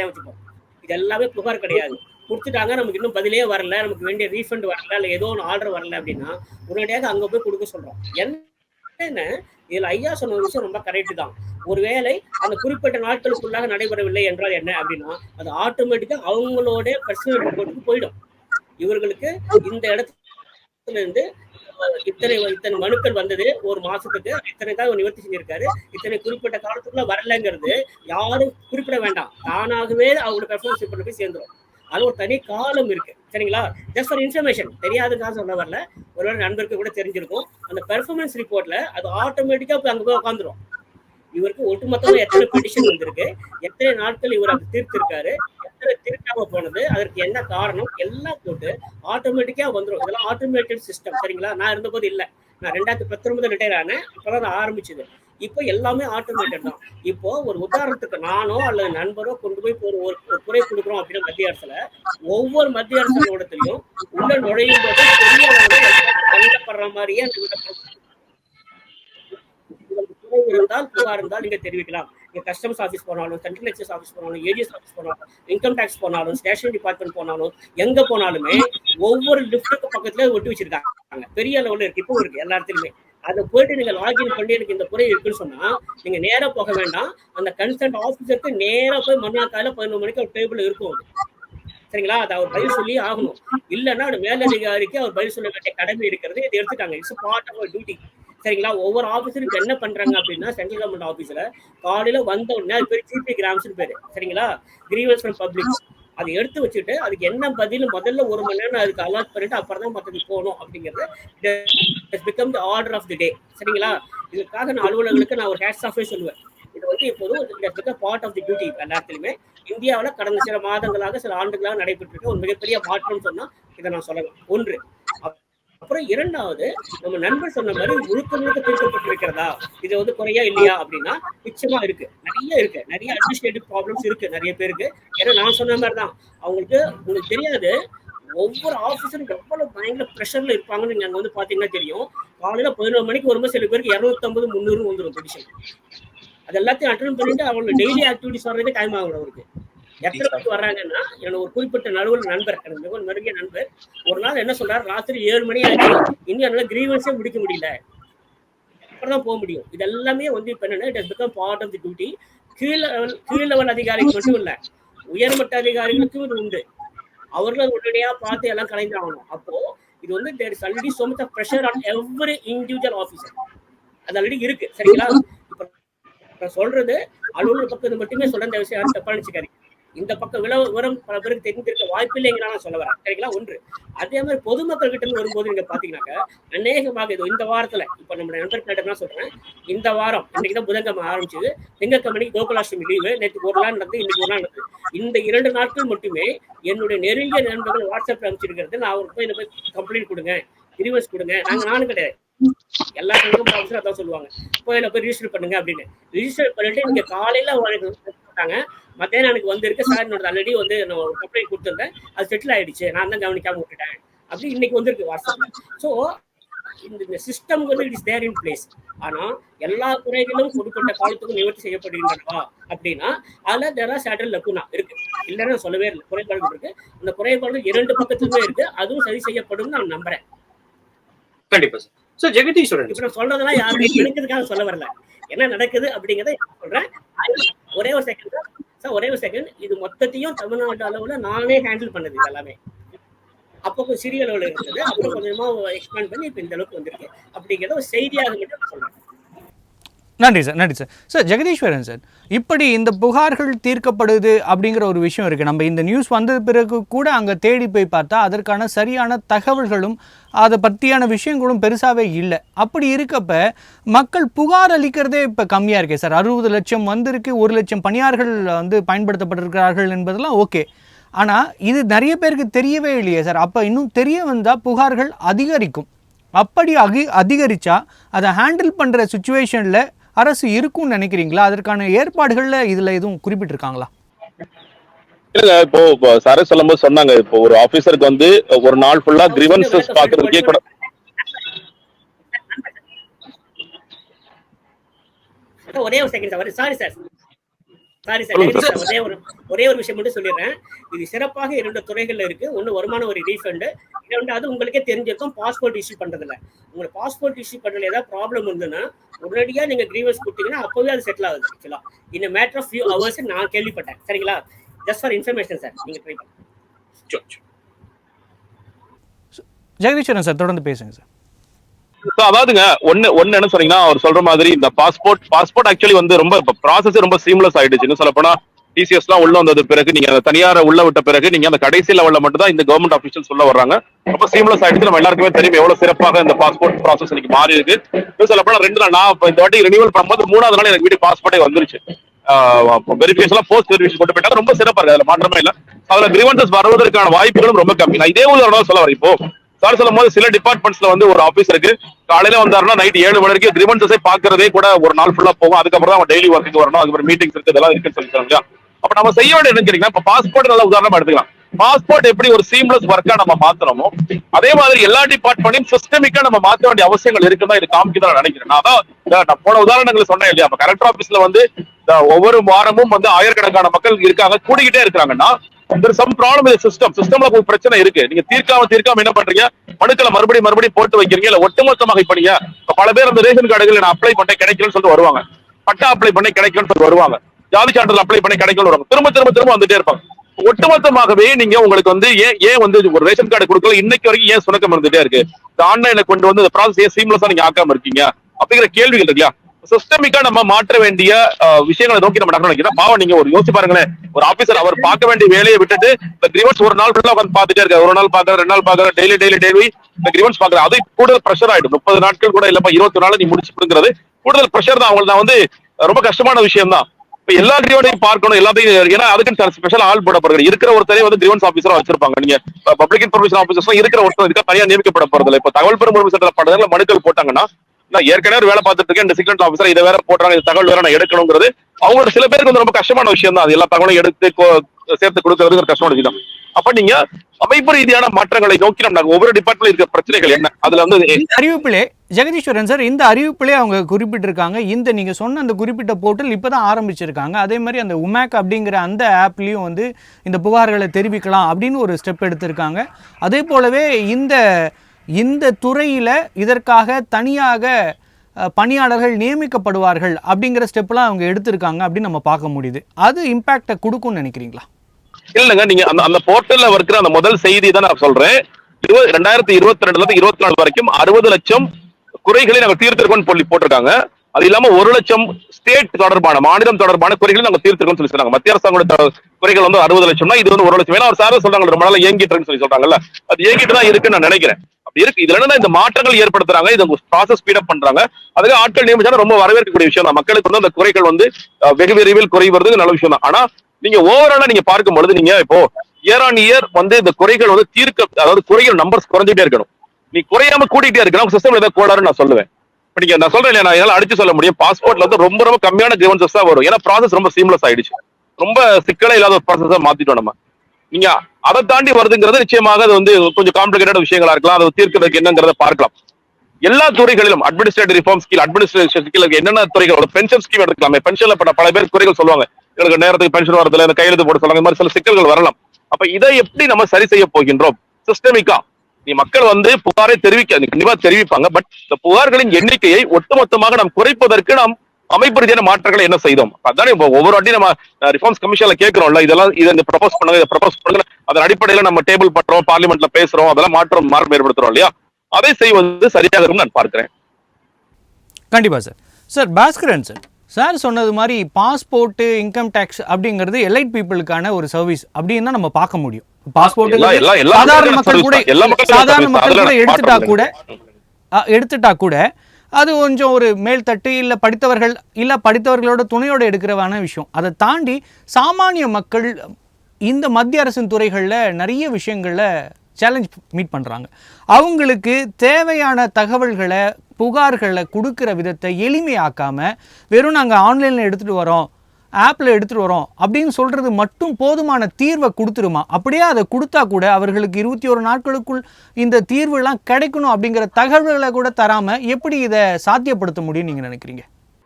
இது எல்லாமே புகார் கிடையாது. கொடுத்துட்டாங்க நமக்கு இன்னும் பதிலே வரல. நமக்கு வேண்டிய ரீஃபண்ட் வரல இல்ல ஏதோ ஒன்று ஆர்டர் வரல அப்படின்னா உடனடியாக அங்க போய் கொடுக்க சொல்றோம். என்ன இதுல ஐயா சொன்ன விஷயம் ரொம்ப கரெக்ட் தான். ஒருவேளை அந்த குறிப்பிட்ட நாட்களுக்குள்ளாக நடைபெறவில்லை என்றால் என்ன அப்படின்னா அது ஆட்டோமேட்டிக்கா அவங்களோட பர்சனல் ரிப்போர்ட்டுக்கு போயிடும். இவர்களுக்கு இந்த இடத்துல இருந்து இத்தனை இத்தனை மனுக்கள் வந்தது ஒரு மாசத்துக்கு. இத்தனை தான் நிவர்த்தி செஞ்சிருக்காரு. இத்தனை குறிப்பிட்ட காலத்துக்குள்ள வரலங்கிறது யாரும் குறிப்பிட வேண்டாம். தானாகவே அவங்களோட பெர்ஃபார்மன்ஸ் பண்ண போய் சேர்ந்துரும். அது ஒரு தனி காலம் இருக்கு. சரிங்களா? ஜஸ்ட் ஃபார் இன்ஃபர்மேஷன் தெரியாதுக்காக சொல்ல வரல. ஒருவேளை நண்பருக்கு கூட தெரிஞ்சிருக்கும். அந்த பெர்ஃபார்மன்ஸ் ரிப்போர்ட்ல அது ஆட்டோமேட்டிக்கா போய் அங்க போய் உட்காந்துரும் இவருக்கு ஒட்டுமொத்தமா எத்தனை பெட்டிஷன் வந்திருக்கு? எத்தனை நாட்கள் இவர் அது தீர்த்திருக்காரு? எத்தனை போனது. அதற்கு என்ன காரணம்? எல்லாம் போட்டு ஆட்டோமேட்டிக்கா வந்துடும் இதெல்லாம் ஆட்டோமேட்டட் சிஸ்டம் சரிங்களா? நான் இருந்தபோது இல்ல. நான் ரெண்டாயிரத்தி பத்தொன்பது ரிட்டையர் ஆனேன். அப்பதான் நான் ஆரம்பிச்சது. இப்போ எல்லாமே ஆட்டோமேட்டட் தான். இப்போ ஒரு உதாரணத்துக்கு நானோ அல்லது நண்பரோ கொண்டு போய் ஒரு ஒரு குறை கொடுக்குறோம் அப்படின்னா மத்திய அரசுல ஒவ்வொரு மத்திய அரசு நிறுவனத்திலையும் உள்ள நுழையும் போது பெரிய கண்டப்படுற மாதிரியே அந்த இருந்தால் புகார் இருந்தால் நீங்க தெரிவிக்கலாம். நீங்க கஸ்டம்ஸ் ஆஃபீஸ் போனாலும் சென்ட்ரல் எக்ஸைஸ் ஆஃபீஸ் போனாலும் ஏடிஎஸ் ஆஃபீஸ் போனாலும் இன்கம் டேக்ஸ் போனாலும் ஸ்டேஷன் டிபார்ட்மெண்ட் போனாலும் எங்க போனாலுமே ஒவ்வொரு லிஃப்ட்டுக்கு பக்கத்துல ஒட்டி வச்சிருக்காங்க. பெரிய லெவல்ல இருக்கு. இப்போ இருக்கு எல்லா இடத்துலயுமே. அதை போயிட்டு நீங்க லாகின் பண்ணி எனக்கு இந்த குறை இருக்குன்னு சொன்னா நீங்க நேரா போக வேண்டாம். அந்த கன்சல்ட் ஆஃபீஸருக்கு நேரா போய் மறுநாள் காலையில பதினொரு மணிக்கு ஒரு டேபிள் இருக்கும் அது. சரிங்களா? அது அவர் பதில் சொல்லி ஆகணும். இல்லைன்னா அவர் மேலதிகாரிக்கு அவர் பதில் சொல்ல வேண்டிய கடமை இருக்கிறது. இதை எடுத்துக்காங்க இட்ஸ் பார்ட் ஆஃப் டியூட்டி சரிங்களா? ஒவ்வொரு ஆபீஸரும் என்ன பண்றாங்க அப்படின்னா சென்ட்ரல் கவர்மெண்ட் ஆபீஸ்ல காலையில வந்த உடனே அது பேர் ஜிபி கிராம்ஸ் பேரு. சரிங்களா? கிரீவன்ஸ் ஃப்ரம் பப்ளிக் அதை எடுத்து வச்சுட்டு அதுக்கு என்ன பதில்? முதல்ல ஒரு மணி நேரம் அதுக்கு அலாட் பண்ணிட்டு அப்புறம் தான் மற்றது போகணும் அப்படிங்கிறது. Become the order of the day சரிங்களா? இதுக்காக நான் அலுவலர்களுக்கு நான் ஒரு ஹேட்ஸ் ஆஃபே சொல்லுவேன். இது வந்து இப்போது பார்ட் ஆஃப் தி டியூட்டி எல்லாத்துலையுமே. இந்தியாவில் கடந்த சில மாதங்களாக சில ஆண்டுகளாக நடைபெற்றிருக்க ஒரு மிகப்பெரிய மாற்றம் சொன்னால் இதை நான் சொல்லலாம். ஒன்று அப்புறம் இரண்டாவது நம்ம நண்பர் சொன்ன மாதிரி முழுக்க முழுக்க தீர்க்கப்பட்டிருக்கிறதா இது வந்து குறையா இல்லையா அப்படின்னா நிச்சயமா இருக்கு. நிறைய இருக்கு. நிறைய அட்மினிஸ்ட்ரேட்டிவ் ப்ராப்ளம்ஸ் இருக்கு நிறைய பேருக்கு. ஏன்னா நான் சொன்ன மாதிரி தான் அவங்களுக்கு உங்களுக்கு தெரியாது ஒவ்வொரு ஆஃபீஸரும் எவ்வளவு பயங்கர ப்ரெஷர்ல இருப்பாங்கன்னு நீங்க அங்க வந்து பாத்தீங்கன்னா தெரியும். காலையில பதினோரு மணிக்கு வரும்போது சில பேருக்கு இருநூத்தம்பது முந்நூறு வந்துடும் பெடிஷன் அது எல்லாத்தையும் அட்டன் பண்ணிட்டு அவங்க டெய்லி ஆக்டிவிட்டிஸ் வர்றதுக்கு டைம் ஆகும் அவருக்கு. எத்தனை வர்றாங்கன்னா எனக்கு ஒரு குறிப்பிட்ட நடுவில் நண்பர் எனக்கு மிகவும் நெருங்கிய நண்பர். ஒரு நாள் என்ன சொல்றாரு? ராத்திரி ஏழு மணி ஆச்சு. இன்னும் என்னால கிரீவன்ஸே முடிக்க முடியல. அப்புறம் தான் போக முடியும். இது எல்லாமே வந்து இப்ப என்னன்னா it become part of the duty கீழ் லெவல் கீழ் லெவல் அதிகாரிகள் மட்டும் இல்ல உயர்மட்ட அதிகாரிகளுக்கும் இது உண்டு. அவர்கள் உடனடியா பார்த்து எல்லாம் கலைந்து ஆகணும். அப்போ இது வந்து there is already of pressure on every individual officer. அது ஆல்ரெடி இருக்கு. சரிங்களா? இப்ப நான் சொல்றது அலுவலர் பக்கத்து மட்டுமே சொல்ற இந்த விஷயம் தப்பா நினைச்சுக்காதீங்க. இந்த பக்கம் விளவு விவரம் பல பேருக்கு தெரிஞ்சிருக்க வாய்ப்பு இல்லைங்கிறா நான் சொல்ல வரேன். சரிங்களா? ஒன்று. அதே மாதிரி பொதுமக்கள் கிட்ட இருந்து வரும்போது நீங்க பாத்தீங்கன்னாக்க அநேகமாக இது இந்த வாரத்துல இப்ப நம்ம நண்பர்கிட்ட தான் சொல்றேன். இந்த வாரம் இன்னைக்கு தான் புதன்கிழமை ஆரம்பிச்சது. திங்கக்கிழமைக்கு கோகுலாஷ்டமி லீவு நேற்று ஒரு நாள் நடந்து இன்னைக்கு ஒரு நாள் நடந்தது. இந்த இரண்டு நாட்கள் மட்டுமே என்னுடைய நெருங்கிய நண்பர்கள் வாட்ஸ்அப்ல அனுப்பிச்சிருக்கிறது. நான் அவருக்கு போய் கம்ப்ளைண்ட் கொடுங்க ரிவர்ஸ் கொடுங்க. நாங்க நானும் கிடையாது. எல்லா சங்கம் ஆஃபீஸர் அதான் சொல்லுவாங்க. போய் என்ன போய் ரிஜிஸ்டர் பண்ணுங்க அப்படின்னு. ரிஜிஸ்டர் பண்ணிட்டு நீங்க காலையில உனக்கு போட்டாங்க மத்தியானம் எனக்கு வந்திருக்கு. சார் என்னோட ஆல்ரெடி வந்து நான் ஒரு கம்ப்ளைண்ட் கொடுத்துருந்தேன். அது செட்டில் ஆயிடுச்சு. நான் தான் கவனிக்காம விட்டுட்டேன். அப்படி இன்னைக்கு வந்திருக்கு வாட்ஸ்அப்ல ஸோ இந்த சிஸ்டம் வந்து it is there in place ஆனா எல்லா குறைகளும் கொடுக்கப்பட்ட காலத்துக்கும் நிவர்த்தி செய்யப்படுகின்றனவா? அப்படின்னா அதுல தேர் ஆர் சேட்டல் லக்குனா இருக்கு. இல்லைன்னு சொல்லவே இல்லை. குறைபாடுகள் இருக்கு. அந்த குறைபாடுகள் இரண்டு பக்கத்துலயுமே இருக்கு. அதுவும் சரி செய்யப்படும் நான் நம்புறேன். கண்டிப்பா சார் சார் ஜெகதீஸ்வரன் இப்ப நான் சொல்றதெல்லாம் யாருமே நினைக்கிறதுக்காக சொல்ல வரல. என்ன நடக்குது அப்படிங்கறத சொல்றேன். ஒரே ஒரு செகண்ட் சார் ஒரே ஒரு செகண்ட் இது மொத்தத்தையும் தமிழ்நாடு அளவுல நானே ஹேண்டில் பண்ணது இது எல்லாமே. அப்போ கொஞ்சம் சிறிய அளவுல இருந்தது அப்புறம் கொஞ்சமா எக்ஸ்பேண்ட் பண்ணி இப்ப இந்த அளவுக்கு வந்திருக்கு. அப்படிங்கிறத ஒரு செய்தியாக மட்டும் சொல்றேன். நன்றி சார் நன்றி சார். சார் ஜெகதீஸ்வரன் சார் இப்படி இந்த புகார்கள் தீர்க்கப்படுது அப்படிங்கிற ஒரு விஷயம் இருக்குது நம்ம இந்த நியூஸ் வந்த பிறகு கூட அங்கே தேடி போய் பார்த்தா அதற்கான சரியான தகவல்களும் அதை பற்றியான விஷயங்களும் பெருசாகவே இல்லை. அப்படி இருக்கப்ப மக்கள் புகார் அளிக்கிறதே இப்போ கம்மியாக இருக்கே சார். அறுபது லட்சம் வந்திருக்கு ஒரு லட்சம் பணியார்கள் வந்து பயன்படுத்தப்பட்டிருக்கிறார்கள் என்பதெல்லாம் ஓகே. ஆனால் இது நிறைய பேருக்கு தெரியவே இல்லையே சார். அப்போ இன்னும் தெரிய வந்தால் புகார்கள் அதிகரிக்கும். அப்படி அகி அதிகரித்தா அதை ஹேண்டில் பண்ணுற சுச்சுவேஷனில் அரசு இருக்கும்னு நினைக்கிறீங்களா? அதற்கான ஏற்பாடுகளில் இதில் எதுவும் குறிப்பிட்டிருக்காங்களா? இல்ல இப்போ இப்போ சாரே சொல்லும்போது சொன்னாங்க. இப்போ ஒரு ஆபீசருக்கு வந்து ஒரு நாள் ஃபுல்லா கிரிவன்சஸ் பாக்குறதுக்கே கூட ஒரே ஒரு second sir sorry sir sorry sir ஒரே ஒரு ஒரே ஒரு விஷயம் மட்டும் சொல்லிடுறேன். இது சிறப்பாக இரண்டு துறைகள்ல இருக்கு. ஒன்னு வருமான வரி ரீஃபண்ட் இரண்டு அது உங்களுக்கே தெரிஞ்சிருக்கும் பாஸ்போர்ட் இஷ்யூ பண்றதுல. உங்களுக்கு பாஸ்போர்ட் இஷ்யூ பண்றதுல ஏதாவது ப்ராப்ளம் இருந்ததுன்னா உடனடியா நீங்க கிரீவன்ஸ் கொடுத்தீங்கன்னா அப்பவே அது செட்டில் ஆகுது ஆக்சுவலா இந்த மேட்டர் ஆஃப் ஃபியூ ஹவர்ஸ் நான் கேள்விப்பட்டேன். சரிங்களா? ஜஸ்ட் ஃபார் இன்ஃபர்மேஷன் சார் நீங்க ட்ரை பண்ணுங்க. ஜெகதீஸ்வரன் சார் தொடர்ந்து பேசுங்க சார் சோ அதாவதுங்க ஒண்ணு ஒண்ணு என்ன சொன்னீங்கன்னா அவர் சொல்ற மாதிரி இந்த பாஸ்போர்ட் பாஸ்போர்ட் ஆக்சுவலி வந்து ரொம்ப ப்ராசஸ் ரொம்ப சீம்லெஸ் ஆயிடுச்சு இன்னும் சொல்ல போனா டிசிஎஸ் எல்லாம் உள்ள வந்தது பிறகு நீங்க அந்த தனியார உள்ள விட்ட பிறகு நீங்க அந்த கடைசி லெவல்ல மட்டும் தான் இந்த கவர்மெண்ட் அபிஷியல்ஸ் சொல்ல வர்றாங்க. ரொம்ப சீம்லெஸ் ஆயிடுச்சு. நம்ம எல்லாருக்குமே தெரியும் எவ்வளவு சிறப்பாக இந்த பாஸ்போர்ட் ப்ராசஸ் இன்னைக்கு மாறி இருக்கு சொல்ல போனா ரெண்டு நாள் நான் இந்த வாட்டி ரினியூவல் பண்ணும்போது மூணாவது நாள் எனக்கு வீட்டுக்கு பாஸ்போர்ட்டே வந்துருச்சு. வெரிஃபிகேஷன் போஸ்ட் வெரிஃபிகேஷன் கொண்டு போயிட்டாங்க. ரொம்ப சிறப்பா இருக்கு. அதுல மாற்றமே இல்ல. அதுல கிரிவன்சஸ் வருவதற்கான வாய்ப்புகளும் ரொம்ப கம்மி. நான் இதே உள்ள சொல்ல வரேன். இப்போ சார் சொல்லும் போது சில டிபார்ட்மெண்ட்ஸ்ல வந்து ஒரு ஆபீசருக்கு காலையில வந்தாருன்னா நைட் ஏழு மணி வரைக்கும் கிரிவன்சஸை பாக்குறதே கூட ஒரு நாள் ஃபுல்லா போகும். அதுக்கப்புறம் தான் அவன் டெய்லி ஒர்க்குக்கு வரணும். அதுக்கப்புறம் மீட்டிங்ஸ் இருக்கு. இதெல்லாம் இருக்குன்னு சொல்லி இல்லையா? அப்ப நம்ம செய்ய வேண்டிய என்ன கேட்டீங்கன்னா இப்ப பாஸ்போர்ட் நல்ல உதாரணமா எடுத்துக்கலாம். பாஸ்போர்ட் எப்படி ஒரு சீம்லெஸ் ஒர்க்கா நம்ம மாத்தணுமோ அதே மாதிரி எல்லா டிபார்ட்மெண்ட்டையும் சிஸ்டமிக்கா நம்ம மாத்த வேண்டிய அவசியங்கள் இருக்குன்னு தான் இது காமிக்குதான் நான் நினைக்கிறேன். நான் அதான் நான் போன உதாரணங்கள் சொன்னேன் இல்லையா? கலெக்டர் ஆபீஸ்ல வந்து ஒவ்வொரு வாரமும் வந்து ஆயிரக்கணக்கான மக்கள் இருக்காங்க கூடிக்கிட்டே இருக்காங்கன்னா சம் ப்ராப்ளம் சிஸ்டம் சிஸ்டம்ல ஒரு பிரச்சனை இருக்கு. நீங்க தீர்க்காம தீர்க்காம என்ன பண்றீங்க? மனுக்களை மறுபடியும் மறுபடியும் போட்டு வைக்கிறீங்க. இல்ல ஒட்டுமொத்தமாக இப்படிங்க இப்ப பல பேர் அந்த ரேஷன் கார்டுகள் நான் அப்ளை பண்ண கிடைக்கலன்னு சொல்லிட்டு வருவாங்க. பட்டா அப்ளை பண்ணி கிடைக்கலன்னு சொல்லிட்டு வருவாங்க. ஜாதி சான்றிதழ் அப்ளை பண்ணி கிடைக்கலன்னு வருவாங்க. திரும்ப திரும்ப திரும்ப வந்துட்டே இருப்பாங்க. ஒட்டுமொத்தமாகவே நீங்க உங்களுக்கு வந்து ஏன் ஏன் வந்து ஒரு ரேஷன் கார்டு கொடுக்கல இன்னைக்கு வரைக்கும் ஏன் சுணக்கம் இருந்துட்டே இருக்கு? இந்த ஆன்லைன்ல கொண்டு வந்து இந்த ப்ராசஸ் ஏன் சீம்லஸா நீங்க ஆக்காம இருக்கீங்க? அப்படிங்கிற கேள்விகள் இருக்கு இல்லையா சிஸ்டமிக்கா நம்ம மாற்ற வேண்டிய விஷயங்களை நோக்கி நம்ம நடக்கணும் பாவம் நீங்க ஒரு யோசிச்சு பாருங்களேன். ஒரு ஆபீசர் அவர் பார்க்க வேண்டிய வேலையை விட்டுட்டு இந்த கிரிவன்ஸ் ஒரு நாள் ஃபுல்லா உட்காந்து பார்த்துட்டே இருக்காரு. ஒரு நாள் பாக்குற ரெண்டு நாள் பாக்குற டெய்லி டெய்லி டெய்லி இந்த கிரிவன்ஸ் பாக்குற அது கூடுதல் ப்ரெஷர் ஆயிடும். முப்பது நாட்கள் கூட இல்லப்பா இருபத்தி நாள் நீ முடிச்சுங்கிறது கூடுதல் ப்ரெஷர் தான். அவங்களுக்கு நான் வந்து ரொம்ப கஷ்டமான விஷயம் தான் இப்ப எல்லா கிரீவனையும் பார்க்கணும் எல்லாத்தையும் ஏன்னா அதுக்கு ஸ்பெஷல் ஆள் போடப்படுறது இருக்கிற ஒருத்தரே வந்து கிரிவன்ஸ் ஆஃபீஸரா வச்சிருப்பாங்க. நீங்க பப்ளிக் இன்ஃபர்மேஷன் ஆஃபீஸர்ஸ் இருக்கிற ஒருத்தர் இதுக்காக தனியா நியமிக்கப்பட போறது இல்ல இப்ப தகவல் பெறும் சென்டர் பண்றதுல மனுக்கள் போட்டாங்கன்னா நான் ஏற்கனவே வேலை பார்த்துட்டு இருக்கேன். இந்த சிக்னட் ஆஃபீஸர் இதை வேற போடுறாங்க இந்த தகவல் வேற நான் எடுக்கணுங்கிறது அவங்களோட சில பேருக்கு வந்து ரொம்ப கஷ்டமான விஷயம் தான். அது எல்லா தகவலும் எடுத்து சேர்த்து கொடுக்கறது ஒரு கஷ்டமான விஷயம் அப்ப நீங்க அமைப்பு ரீதியான மாற்றங்களை நோக்கி நம்ம ஒவ்வொரு டிபார்ட்மெண்ட்ல இருக்க பிரச்சனைகள் என்ன? அதுல வந்து இந்த அறிவிப்பிலே ஜெகதீஸ்வரன் சார் இந்த அறிவிப்பிலே அவங்க குறிப்பிட்டிருக்காங்க. இந்த நீங்க சொன்ன அந்த குறிப்பிட்ட போர்ட்டல் இப்பதான் ஆரம்பிச்சிருக்காங்க. அதே மாதிரி அந்த உமேக் அப்படிங்கிற அந்த ஆப்லயும் வந்து இந்த புகார்களை தெரிவிக்கலாம் அப்படின்னு ஒரு ஸ்டெப் எடுத்திருக்காங்க. அதே போலவே இந்த இந்த துறையில இதற்காக தனியாக பணியாளர்கள் நியமிக்கப்படுவார்கள் அப்படிங்கிற ஸ்டெப்லாம் அவங்க எடுத்திருக்காங்க அப்படின்னு நம்ம பார்க்க முடியுது. அது இம்பாக்டை கொடுக்கும்னு நினைக்கிறீங்களா? இல்லைங்க நீங்க அந்த அந்த போர்ட்டல்ல இருக்கிற அந்த முதல் செய்தி தான் நான் சொல்றேன். இருபது ரெண்டாயிரத்தி இருபத்தி ரெண்டுல இருந்து இருபத்தி நாலு வரைக்கும் அறுபது லட்சம் குறைகளை நாங்க தீர்த்திருக்கோம்னு சொல்லி போட்டிருக்காங்க. அது இல்லாம ஒரு லட்சம் ஸ்டேட் தொடர்பான மாநிலம் தொடர்பான குறைகளை நாங்க தீர்த்திருக்கோம்னு சொல்லி சொன்னாங்க. மத்திய அரசாங்கோட குறைகள் வந்து அறுபது லட்சம்னா இது வந்து ஒரு லட்சம். ஏன்னா அவர் சார சொல்றாங்க ரொம்ப நாளா இயங்கிட்டு இருக்குன்னு சொல்லி சொல்றாங்கல்ல. அது இயங்கிட்டு தான் இருக்குன்னு நான் நினைக்கிறேன். அப்படி இருக்கு. இதுல என்ன இந்த மாற்றங்கள் ஏற்படுத்துறாங்க. இது ப்ராசஸ் ஸ்பீடப் பண்றாங்க. அதுக்கு ஆட்கள் நியமிச்சாலும் ரொம்ப வரவேற்கக்கூடிய விஷயம் தான். மக்களுக்கு வந்து அந்த குறைகள் வந்து வெகு விரைவில் குறைவது நல்ல விஷயம் தான். ஆனா நீங்க ஓவராலா நீங்க பார்க்கும் பொழுது நீங்க இப்போ இயர் ஆன் இயர் வந்து இந்த குறைகள் வந்து தீர்க்க அதாவது குறைகள் நம்பர்ஸ் குறைஞ்சிட்டே இருக்கணும். நீ குறையாம கூட்டிகிட்டே இருக்கணும். சிஸ்டம்ல ஏதாவது கோளாறு நான் சொல்லுவேன். இப்ப நீங்க நான் சொல்றேன் இல்லையா, நான் என்னால அடிச்சு சொல்ல முடியும். பாஸ்போர்ட்ல வந்து ரொம்ப ரொம்ப கம்மியான கிரிவன்சஸ் தான் வரும். ஏன்னா ப்ராசஸ் ரொம்ப சீம்லெஸ் ஆயிடுச்சு. ரொம்ப சிக்கலே இல்லாத ஒரு ப்ராசஸா மாத்திட்டோம் நம்ம. நீங்க அதை தாண்டி வருதுங்கிறது நிச்சயமாக அது வந்து கொஞ்சம் காம்ப்ளிகேட்டட் விஷயங்களா இருக்கலாம். அதை தீர்க்கிறதுக்கு என்னங்கிறத பார்க்கலாம். எல்லா துறைகளிலும் administrative reform skill administration skill என்னென்ன துறைகள் பென்ஷன் ஸ்கீம் எடுக்கலாமே பென்ஷன்ல பட பல பேர் குறைகள் சொல்லுவாங்க. எனக்கு நேரத்துக்கு பென்ஷன் வரதுல கையெழுத்து போட சொல்லுவாங்க. இந்த மாதிரி சில சிக்கல்கள் வரலாம். அப்ப இதை எப்படி நம்ம சரி செய்ய போகின்றோம்? சிஸ்டமிக்கா நீ மக்கள் வந்து புகாரை தெரிவிக்க கண்டிப்பா தெரிவிப்பாங்க. பட் இந்த புகார்களின் எண்ணிக்கையை ஒட்டுமொத்தமாக நாம் குறைப்பதற்கு நாம் அமைப்பு ரீதியான மாற்றங்களை என்ன செய்தோம்? அதான் இப்போ ஒவ்வொரு வாட்டி நம்ம ரிஃபார்ம்ஸ் கமிஷன்ல கேட்கிறோம்ல இதெல்லாம் இதை ப்ரொபோஸ் பண்ணுங்க இதை ப்ரொபோஸ் பண்ணுங்க. அதன் அடிப்படையில நம்ம டேபிள் பண்றோம் பார்லிமெண்ட்ல பேசுறோம் அதெல்லாம் மாற்றம் மாற்றம் ஏற்படுத்துறோம் இல்லையா? அதை செய்வது சரியாக நான் பார்க்கிறேன். கண்டிப்பா sir sir Bhaskaran sir sir சொன்னது மாதிரி பாஸ்போர்ட்டு இன்கம் டேக்ஸ் அப்படிங்கிறது எலைட் பீப்புளுக்கான ஒரு சர்வீஸ் அப்படின்னு தான் நம்ம பார்க்க முடியும். பாஸ்போர்ட் சாதாரண மக்கள் கூட சாதாரண. மக்கள் கூட எடுத்துட்டா கூட எடுத்துட்டா கூட அது கொஞ்சம் ஒரு மேல்தட்டு இல்லை படித்தவர்கள் இல்லை படித்தவர்களோட துணையோட எடுக்கிறவான விஷயம். அதை தாண்டி சாமானிய மக்கள் இந்த மத்திய அரசின் துறைகளில் நிறைய விஷயங்களில் சேலஞ்ச் மீட் பண்ணுறாங்க அவங்களுக்கு தேவையான தகவல்களை புகார்களை கொடுக்குற விதத்தை எளிமையாக்காமல் வெறும் நாங்கள் ஆன்லைனில் எடுத்துகிட்டு வரோம் ஆப்பில் எடுத்துகிட்டு வரோம் அப்படின்னு சொல்கிறது மட்டும் போதுமான தீர்வை கொடுத்துருமா? அப்படியே அதை கொடுத்தா கூட அவர்களுக்கு இருபத்தி ஒரு நாட்களுக்குள் இந்த தீர்வுலாம் கிடைக்கணும் அப்படிங்கிற தகவல்களை கூட தராமல் எப்படி இதை சாத்தியப்படுத்த முடியும் நீங்கள் நினைக்கிறீங்க?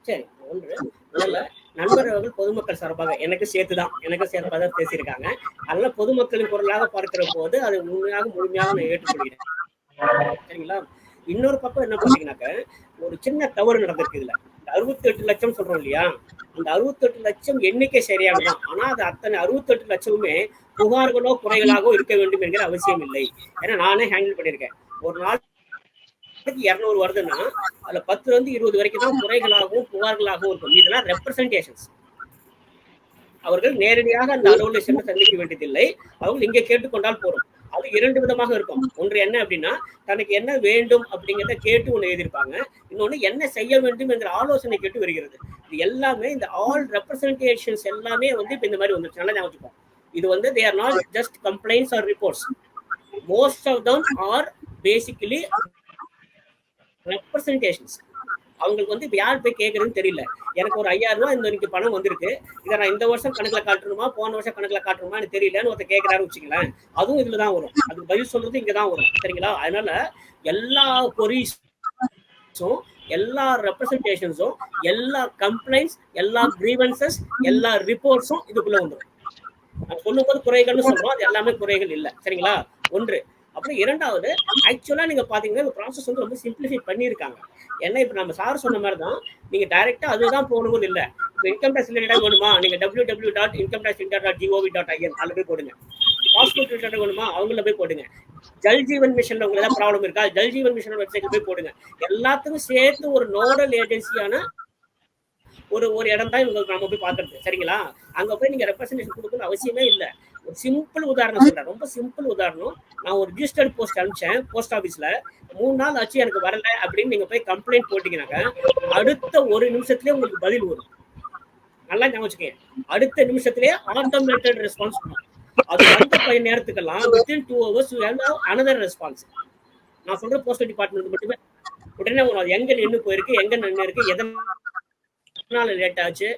சரி ஒன்று முதல்ல நண்பர் அவர்கள் பொதுமக்கள் சார்பாக எனக்கு சேர்த்து தான் எனக்கு சேர்ப்பாக தான் பேசியிருக்காங்க. அதனால பொதுமக்களின் குரலாக பார்க்கிற போது அது உண்மையாக முழுமையாக நான் ஏற்றுக்கொள்கிறேன். சரிங்களா? இன்னொரு பக்கம் என்ன பாத்தீங்கன்னாக்க ஒரு சின்ன தவறு நடந்திருக்கு இதுல. அறுபத்தி எட்டு லட்சம் சொல்றோம் இல்லையா? அந்த அறுபத்தி எட்டு லட்சம் எண்ணிக்கை சரியானதான் ஆனா அது அத்தனை அறுபத்தி எட்டு லட்சமுமே புகார்களோ குறைகளாகவோ இருக்க வேண்டும் என்கிற அவசியம் இல்லை. ஏன்னா நானே ஹேண்டில் பண்ணியிருக்கேன். ஒரு நாள் இருநூறு வருதுன்னா அதுல பத்துல இருந்து இருபது வரைக்கும் தான் குறைகளாகவும் புகார்களாகவும் இருக்கும். இதெல்லாம் ரெப்ரசன்டேஷன்ஸ் அவர்கள் நேரடியாக அந்த அலுவலர் சந்திக்க வேண்டியதில்லை. அவங்க இங்க கேட்டுக்கொண்டால் போதும். அது இரண்டு விதமாக இருக்கும். ஒன்று என்ன அப்படின்னா தனக்கு என்ன வேண்டும் அப்படிங்கிறத கேட்டு ஒன்று எழுதியிருப்பாங்க. இன்னொன்னு என்ன செய்ய வேண்டும் என்ற ஆலோசனை கேட்டு வருகிறது. இது எல்லாமே இந்த ஆல் ரெப்ரசன்டேஷன்ஸ் எல்லாமே வந்து இப்ப இந்த மாதிரி வந்துருச்சு. நல்லா ஞாபகம் இது வந்து they are not just complaints are reports most of them are basically representations அவங்களுக்கு வந்து இப்ப யார் போய் கேட்கறதுன்னு தெரியல. எனக்கு ஒரு ஐயாயிரம் ரூபாய் இந்த இன்னைக்கு பணம் வந்திருக்கு. இதை நான் இந்த வருஷம் கணக்குல காட்டணுமா? போன வருஷம் கணக்குல காட்டணுமா எனக்கு தெரியலன்னு ஒருத்தர் கேட்கறாரு வச்சுக்கலாம் அதுவும் இதில் தான் வரும். அதுக்கு பதில் சொல்றது இங்க தான் வரும். சரிங்களா? அதனால எல்லா கொரிஸும் எல்லா ரெப்ரசன்டேஷன்ஸும் எல்லா கம்ப்ளைண்ட்ஸ் எல்லா கிரீவன்சஸ் எல்லா ரிப்போர்ட்ஸும் இதுக்குள்ள வந்துடும் நான் சொல்லும்போது குறைகள்னு சொல்றோம். அது எல்லாமே குறைகள் இல்லை. சரிங்களா? ஒன்று அப்புறம் இரண்டாவது ஆக்சுவலா நீங்க பாத்தீங்கன்னா இந்த ப்ராசஸ் வந்து ரொம்ப சிம்பிளிஃபை பண்ணியிருக்காங்க. ஏன்னா இப்ப நம்ம சார் சொன்ன மாதிரி தான் நீங்க டைரக்டா அதுதான் போகணும்னு இல்ல. இப்போ இன்கம் டேக்ஸ் ரிலேட்டட் வேணுமா? நீங்க W W dot income tax inter dot gov dot in அதில் போய் போடுங்க. பாஸ்போர்ட் ரிலேட்டட் வேணுமா? அவங்கள போய் போடுங்க. ஜல் ஜீவன் மிஷன்ல உங்களுக்கு ஏதாவது ப்ராப்ளம் இருக்கா? ஜல் ஜீவன் மிஷன் வெப்சைட்ல போய் போடுங்க. எல்லாத்துக்கும் சேர்த்து ஒரு நோடல் ஏஜென்சியான ஒரு ஒரு இடம் தான் இவங்களுக்கு நம்ம போய் பார்க்கறது. சரிங்களா? அங்க போய் நீங்க ரெப்ரசன்டேஷன் கொடுக்கணும் அவசியமே இல்லை. ஒரு சிம்பிள் உதாரணம் சொல்றேன். ரொம்ப சிம்பிள் உதாரணம். நான் ஒரு ரிஜிஸ்டர்ட் போஸ்ட் அனுப்பிச்சேன் போஸ்ட் ஆஃபீஸ்ல மூணு நாள் ஆச்சு எனக்கு வரல அப்படின்னு நீங்க போய் கம்ப்ளைண்ட் போட்டீங்கன்னாக்க அடுத்த ஒரு நிமிஷத்துலயே உங்களுக்கு பதில் வரும். நல்லா ஞாபகம் வச்சுக்கோங்க. அடுத்த நிமிஷத்துலயே ஆட்டோமேட்டட் ரெஸ்பான்ஸ் பண்ணும் அது வந்த பை நேரத்துக்கெல்லாம் within two hours another response நான் சொல்ற போஸ்ட் டிபார்ட்மெண்ட் மட்டுமே உடனே உங்களுக்கு அது எங்க நின்று போயிருக்கு எங்க நின்று இருக்கு எதனால லேட் ஆச்சு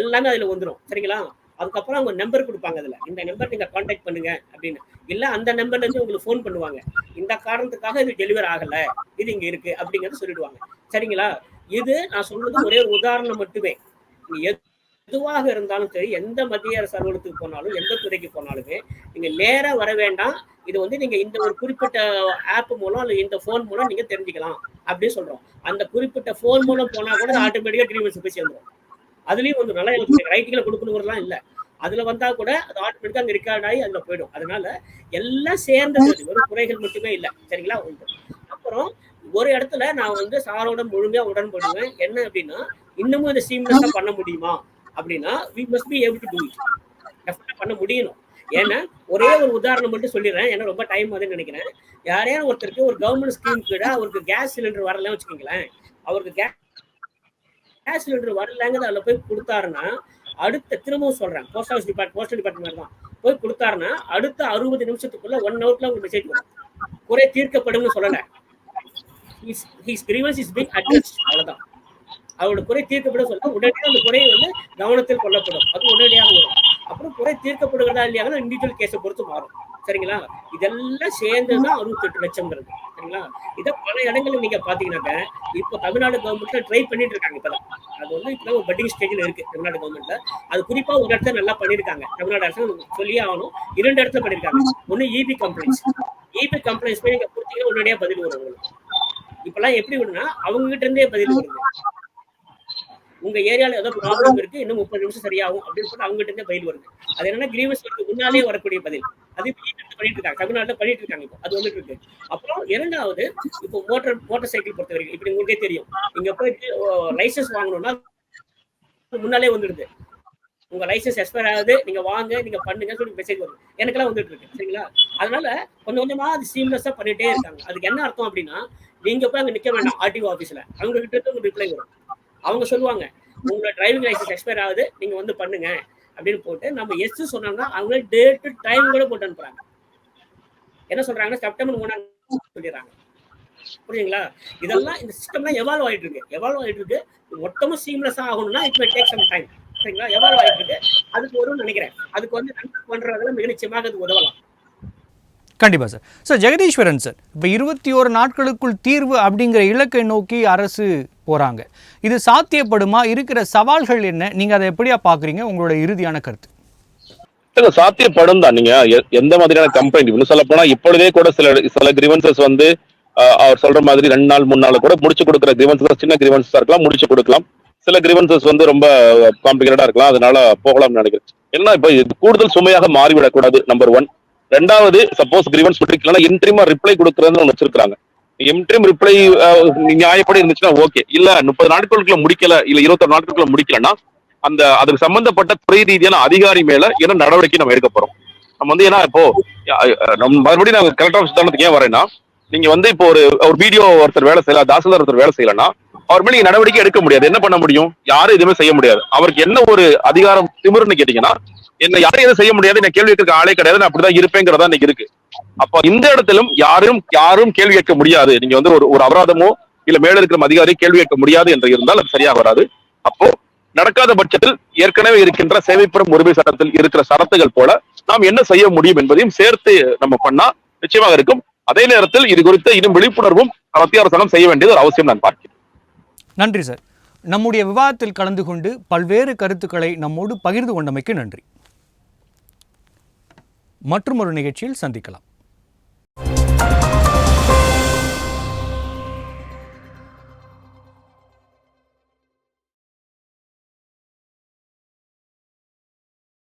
எல்லாமே அதுல வந்துடும் சரிங்களா? அதுக்கப்புறம் அவங்க நம்பர் கொடுப்பாங்க அதுல. இந்த நம்பர் நீங்க காண்டாக்ட் பண்ணுங்க அப்படின்னு. இல்ல அந்த நம்பர்ல இருந்து உங்களுக்கு ஃபோன் பண்ணுவாங்க. இந்த காரணத்துக்காக இது டெலிவர் ஆகல. இது இங்க இருக்கு அப்படிங்கறத சொல்லிடுவாங்க. சரிங்களா? இது நான் சொல்றது ஒரே ஒரு உதாரணம் மட்டுமே. எதுவாக இருந்தாலும் சரி எந்த மத்திய அரசு அலுவலகத்துக்கு போனாலும் எந்த துறைக்கு போனாலுமே நீங்க நேராக வர வேண்டாம். இது வந்து நீங்க இந்த ஒரு குறிப்பிட்ட ஆப் மூலம் அல்ல இந்த ஃபோன் மூலம் நீங்க தெரிஞ்சுக்கலாம் அப்படின்னு சொல்றோம். அந்த குறிப்பிட்ட ஃபோன் மூலம் போனா கூட ஆட்டோமேட்டிக்கா கிரீவன்ஸ் போய் சேர்ந்துடும் அதுலயும் வந்து நல்லா ரைட்டிங்ல கொடுக்கணுங்கிறதுலாம் இல்ல. அதுல வந்தா கூட அது ஆட்டோமேட்டிக்கா அங்க ரெக்கார்ட் ஆகி அதுல போயிடும். அதனால எல்லாம் சேர்ந்தது. வெறும் குறைகள் மட்டுமே இல்ல. சரிங்களா? உண்டு. அப்புறம் ஒரு இடத்துல நான் வந்து சாரோட முழுமையா உடன்படுவேன். என்ன அப்படின்னா இன்னமும் இதை சீம்லெஸ்ஸா பண்ண முடியுமா? அப்படின்னா we must be able to do it டெஃபினட்டா பண்ண முடியணும். ஏன்னா ஒரே ஒரு உதாரணம் மட்டும் சொல்லிடுறேன். ஏன்னா ரொம்ப டைம் ஆகுதுன்னு நினைக்கிறேன். யாரையாவது ஒருத்தருக்கு ஒரு கவர்மெண்ட் ஸ்கீம் கீழே அவருக்கு கேஸ் சிலிண்டர் வரலன்னு வச்சுக்கோங்களேன். அவருக்கு கேஸ் கேஸ் சிலிண்டர் வரலங்கிறது அதில் போய் கொடுத்தாருன்னா அடுத்த திரும்பவும் சொல்றேன். Post office depart post department தான். போய் கொடுத்தாருன்னா அடுத்த அறுபது நிமிஷத்துக்குள்ள ஒன் ஹவர்ல உங்களுக்கு மெசேஜ் வரும். குறை தீர்க்கப்படும்னு சொல்லல. His grievance is being address அவ்வளவுதான். அவரோட குறை தீர்க்கப்பட சொல்ல உடனடியாக அந்த குறை வந்து கவனத்தில் கொள்ளப்படும். அது உடனடியாக வரும். அப்புறம் குறை தீர்க்கப்படுகிறதா இல்லையா இண்டிவிஜுவல் கேஸை பொறுத்து மாறும். சரிங்களா? இதெல்லாம் சேர்ந்துதான் அறுபத்தெட்டு லட்சம்ங்கிறது. சரிங்களா? இதை பல இடங்கள்ல நீங்க பாத்தீங்கன்னாக்க இப்போ தமிழ்நாடு கவர்மெண்ட்ல ட்ரை பண்ணிட்டு இருக்காங்க இப்பதான். அது வந்து இப்போ ஒரு பட்டிங் ஸ்டேஜ்ல இருக்கு தமிழ்நாடு கவர்மெண்ட்ல அது குறிப்பா ஒரு இடத்துல நல்லா பண்ணிருக்காங்க தமிழ்நாடு அரசு சொல்லியே ஆகணும். இரண்டு இடத்துல பண்ணிருக்காங்க ஒன்னு இபி கம்ப்ளைண்ட்ஸ் இபி கம்ப்ளைண்ட்ஸ் போய் நீங்க கொடுத்தீங்கன்னா உடனடியா பதில் வரும் இப்பெல்லாம் எப்படி விடுனா அவங்க கிட்ட இருந்தே பதில் வருது. உங்க ஏரியால ஏதோ ப்ராப்ளம் இருக்கு இன்னும் முப்பது நிமிஷம் சரியாகும் அப்படின்னு சொல்லிட்டு அவங்க இருந்தே பதில் வருது. அது என்னன்னா கிரீவன்ஸ் வரதுக்கு முன்னாலே வரக்கூடிய பதில். அது பண்ணிட்டு இருக்காங்க. தமிழ்நாட்டுல பண்ணிட்டு இருக்காங்க இப்போ. அது வந்துட்டு இருக்கு. அப்புறம் இரண்டாவது இப்போ மோட்டர் மோட்டர் சைக்கிள் பொறுத்த வரைக்கும் இப்படி உங்களுக்கே தெரியும். இங்க போயிட்டு லைசன்ஸ் வாங்கணும்னா முன்னாலே வந்துடுது. உங்க லைசன்ஸ் எக்ஸ்பயர் ஆகுது. நீங்க வாங்க நீங்க பண்ணுங்க சொல்லி மெசேஜ் வரும் எனக்கெல்லாம் வந்துட்டு இருக்கு. சரிங்களா? அதனால கொஞ்சம் கொஞ்சமா அது சீம்லெஸ்ஸா பண்ணிட்டே இருக்காங்க. அதுக்கு என்ன அர்த்தம் அப்படின்னா நீங்க போய் அங்க நிக்க வேண்டாம் ஆர்டிஓ ஆபீஸ்ல அவங்க கிட்ட இருந்து உங்களுக்கு ரிப்ளை வரும். அவங்க சொல்லுவாங்க உங்களோட டிரைவிங் லைசன்ஸ் எக்ஸ்பயர் ஆகுது நீங்க வந்து பண்ணுங்க. அப்படின்னு போட்டு நம்ம எஸ் சொன்னோம்னா அவங்க டேட் டைம் கூட போட்டு அனுப்புறாங்க. என்ன சொல்றாங்கன்னா செப்டம்பர் மூணாம் சொல்லிடுறாங்க. புரியுங்களா இதெல்லாம் இந்த சிஸ்டம்லாம் எவால்வ் ஆயிட்டு இருக்கு. எவால்வ் ஆயிட்டு இருக்கு. மொத்தமும் சீம்லெஸ் ஆகணும்னா it may take some time சரிங்களா? எவால்வ் ஆயிட்டு இருக்கு. அதுக்கு வரும்னு நினைக்கிறேன். அதுக்கு வந்து நன்மை பண்றதுல மிக நிச்சயமாக அது உதவலாம். கண்டிப்பாக சார். சார் ஜெகதீஸ்வரன் சார் இப்போ இருபத்தி ஓரு நாட்களுக்குள் தீர்வு அப்படிங்கிற இலக்கை நோக்கி அரசு போகிறாங்க இது சாத்தியப்படுமா? இருக்கிற சவால்கள் என்ன? நீங்கள் அதை எப்படியா பார்க்குறீங்க உங்களோட இறுதியான கருத்து. இல்லை சாத்தியப்படும் தான். நீங்க எ- எந்த மாதிரியான கம்ப்ளைண்ட் இன்னும் சொல்ல போனா இப்பொழுதே கூட சில சில கிரிவன்சஸ் வந்து அவர் சொல்ற மாதிரி ரெண்டு நாள் மூணு நாள் கூட முடிச்சு கொடுக்குற கிரிவன்சஸ் சின்ன கிரிவன்சஸா இருக்கலாம் முடிச்சு கொடுக்கலாம். சில கிரிவன்சஸ் வந்து ரொம்ப காம்ப்ளிகேட்டடா இருக்கலாம். அதனால போகலாம்னு நினைக்கிறேன். ஏன்னா இப்ப கூடுதல் சுமையாக மாறிவிடக்கூடாது நம்பர் ஒன் ரெண்டாவது சப்போஸ் கிரிவன்ஸ் விட்டுருக்கலாம் இன்ட்ரீமா ரிப்ளை கொடுக்கறதுன்னு ஒன்று வச்சிருக்காங்க இன்ட்ரீம் ரிப்ளை நியாயப்படி இருந்துச்சுன்னா ஓகே இல்ல முப்பது நாட்களுக்குள்ள முடிக்கல இல்ல இருபத்தொரு நாட்களுக்குள்ள முடிக்கலன்னா அந்த அதுக்கு சம்பந்தப்பட்ட துறை ரீதியான அதிகாரி மேல என்ன நடவடிக்கை நம்ம எடுக்க போறோம்? நம்ம வந்து ஏன்னா இப்போ நம்ம மறுபடியும் நாங்க கலெக்டர் ஆஃபீஸ் தானத்துக்கு ஏன் வரேன்னா நீங்க வந்து இப்போ ஒரு ஒரு வீடியோ ஒருத்தர் வேலை செய்யல தாசில்தார் ஒருத்தர் வேலை செய்யலன்னா அவர் மேல நீங்க நடவடிக்கை எடுக்க முடியாது. என்ன பண்ண முடியும்? யாரும் எதுவுமே செய்ய முடியாது. அவருக்கு என்ன ஒரு அதிகாரம் திமிருன்னு கேட்டீங்கன்னா என்ன யாரும் எதுவும் செய்ய முடியாது. என்ன கேள்வி கேட்க ஆளே கிடையாது. நான் அப்படிதான் இருப்பேங்கிறதா இன்னைக்கு இருக்கு. அப்போ இந்த இடத்திலும் யாரும் யாரும் கேள்வி கேட்க முடியாது. நீங்க வந்து ஒரு ஒரு அபராதமோ இல்ல மேல இருக்கிற அதிகாரி கேள்வி கேட்க முடியாது என்று இருந்தால் அது சரியாக வராது. அப்போ நடக்காத பட்சத்தில் ஏற்கனவே இருக்கின்ற சேவைப்புறம் உரிமை சட்டத்தில் இருக்கிற சரத்துகள் போல நாம் என்ன செய்ய முடியும் என்பதையும் சேர்த்து நம்ம பண்ணா நிச்சயமாக இருக்கும். அதே நேரத்தில் இது குறித்த இன்னும் விழிப்புணர்வும் மத்திய அரசாங்கம் செய்ய வேண்டியது ஒரு அவசியம் நான் பார்க்கிறேன். நன்றி சார். நம்முடைய விவாதத்தில் கலந்து கொண்டு பல்வேறு கருத்துக்களை நம்மோடு பகிர்ந்து கொண்டமைக்கு நன்றி. மற்றொரு நிகழ்ச்சியில் சந்திக்கலாம்.